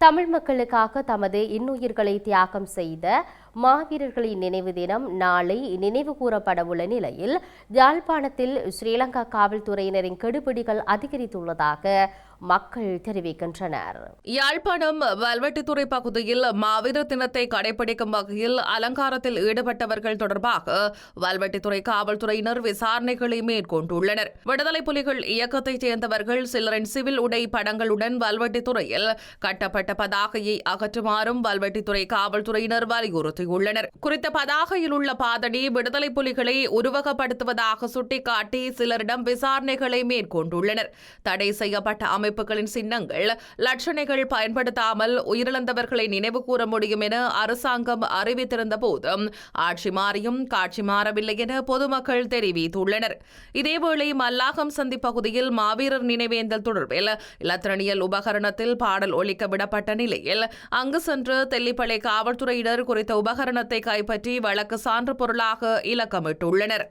தமிழ் மக்களுக்காக தமது இன்னுயிர்களை தியாகம் செய்த மாவீரர்களின் நினைவு தினம் நாளை நினைவு கூறப்படவுள்ள நிலையில் யாழ்ப்பாணத்தில் ஸ்ரீலங்கா காவல்துறையினரின் கெடுபிடிகள் அதிகரித்துள்ளதாக மக்கள் தெரிவிக்கின்றனர். யாழ்ப்பாணம் வல்வெட்டித்துறை பகுதியில் மாவீரர் தினத்தை கடைபிடிக்கும் வகையில் அலங்காரத்தில் ஈடுபட்டவர்கள் தொடர்பாக வல்வெட்டித்துறை காவல்துறையினர் விசாரணைகளை மேற்கொண்டுள்ளனர். விடுதலை புலிகள் இயக்கத்தைச் சேர்ந்தவர்கள் சிலரின் சிவில் உடை படங்களுடன் வல்வெட்டித்துறையில் கட்டப்பட்ட பதாகையை அகற்றுமாறும் வல்வெட்டித்துறை காவல்துறையினர் கூறியுள்ளனர் குறித்த பதாகையில் உள்ள பாதடி விடுதலை புலிகளை உருவகப்படுத்துவதாக சுட்டிக்காட்டி சிலரிடம் விசாரணைகளை மேற்கொண்டுள்ளனர். தடை செய்யப்பட்ட அமைப்புகளின் சின்னங்கள் லட்சணைகள் பயன்படுத்தாமல் உயிரிழந்தவர்களை நினைவு கூற முடியும் என அரசாங்கம் அறிவித்திருந்த போதும் ஆட்சி மாறியும் காட்சி மாறவில்லை என பொதுமக்கள் தெரிவித்துள்ளனர். இதேவேளை மல்லாகம் சந்தி பகுதியில் மாவீரர் நினைவேந்தல் தொடர்பில் இலத்திரனியல் உபகரணத்தில் பாடல் ஒழிக்க விடப்பட்ட நிலையில் அங்கு சென்று தெல்லிப்பளை காவல்துறையினர் குறித்த உபகரணத்தை கைப்பற்றி வழக்கு சான்று பொருளாக இலக்கமிட்டுள்ளனர்.